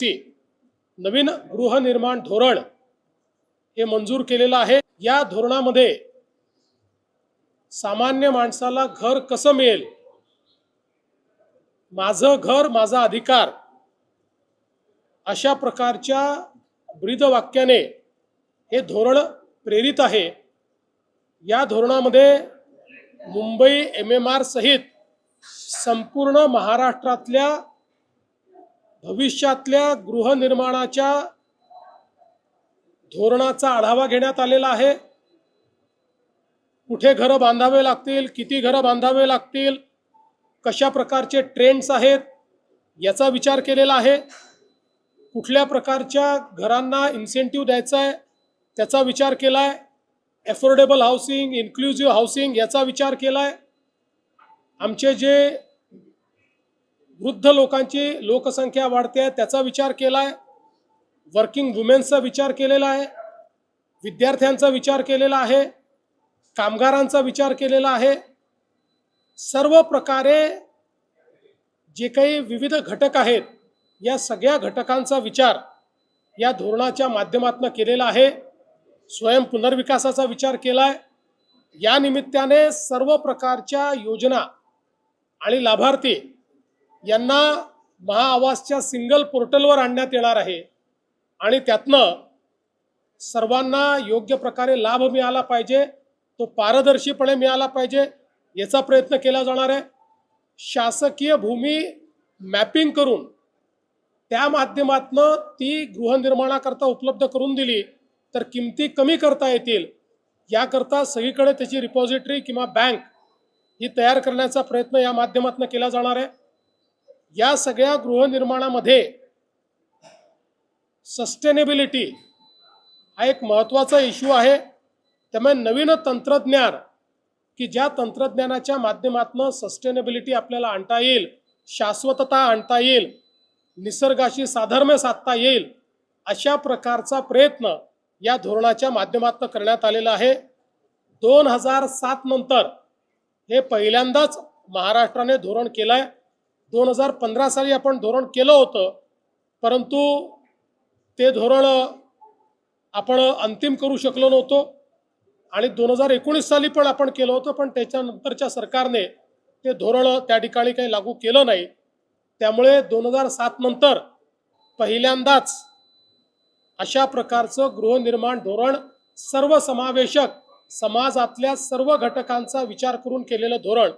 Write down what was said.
ती नवीन गृहनिर्माण धोरण हे मंजूर केलेलं आहे. या धोरणामध्ये सामान्य माणसाला घर कसं मिळेल? माझं घर माझा अधिकार अशा प्रकारच्या ब्रीदवाक्याने हे धोरण प्रेरित आहे. या धोरणामध्ये मुंबई एम एम आर सहित संपूर्ण महाराष्ट्रातल्या भविष्यातल्या गृहनिर्माणाच्या धोरणाचा आढावा घेण्यात आलेला आहे. कुठे घरं बांधावे लागतील किती घरं बांधावे लागतील कशा प्रकारचे ट्रेंड्स आहेत याचा विचार केलेला आहे. कुठल्या प्रकारच्या घरांना इन्सेंटिव्ह द्यायचा आहे त्याचा विचार केला आहे अफोर्डेबल हाऊसिंग इन्क्लुझिव्ह हाऊसिंग याचा विचार केला आहे आमचे जे वृद्ध लोकांची लोकसंख्या वाढते आहे त्याचा विचार केला आहे वर्किंग वुमेन्सचा विचार केलेला आहे. विद्यार्थ्यांचा विचार केलेला आहे. कामगारांचा विचार केलेला आहे. सर्व प्रकारे जे काही विविध घटक आहेत या सगळ्या घटकांचा विचार या धोरणाच्या माध्यमातून केलेला आहे. स्वयं पुनर्विकासाचा विचार केला आहे या निमित्ताने सर्व प्रकारच्या योजना आणि लाभार्थी यांना महाआवासच्या सिंगल पोर्टलवर आणण्यात येणार आहे. आणि त्यातनं सर्वांना योग्य प्रकारे लाभ मिळाला पाहिजे तो पारदर्शीपणे मिळाला पाहिजे याचा प्रयत्न केला जाणार आहे. शासकीय भूमी मॅपिंग करून त्या माध्यमातनं ती गृहनिर्माणाकरता उपलब्ध करून दिली तर किमती कमी करता येतील याकरता सगळीकडे त्याची रिपॉझिटरी किंवा बँक ही तयार करण्याचा प्रयत्न या माध्यमातून केला जाणार आहे. या सगळ्या गृहनिर्माणामध्ये सस्टेनेबिलिटी हा एक महत्त्वाचा इश्यू आहे. त्यामुळे नवीन तंत्रज्ञान की ज्या तंत्रज्ञानाच्या माध्यमातून सस्टेनेबिलिटी आपल्याला आणता येईल शाश्वतता आणता येईल निसर्गाशी साधर्म्य साधता येईल अशा प्रकारचा प्रयत्न या धोरणाच्या माध्यमातून करण्यात आलेला आहे. दोन हजार सात नंतर हे पहिल्यांदाच महाराष्ट्राने धोरण केलं आहे दोन हजार पंधरा साली आपण धोरण केलं होतं परंतु ते धोरण आपण अंतिम करू शकलो नव्हतो. आणि दोन हजार एकोणीस साली पण आपण केलं होतं पण त्याच्यानंतरच्या सरकारने ते धोरण त्या ठिकाणी काही लागू केलं नाही. त्यामुळे दोन हजार सात नंतर पहिल्यांदाच अशा प्रकारचं गृहनिर्माण धोरण सर्वसमावेशक समाजातल्या सर्व घटकांचा विचार करून केलेलं धोरण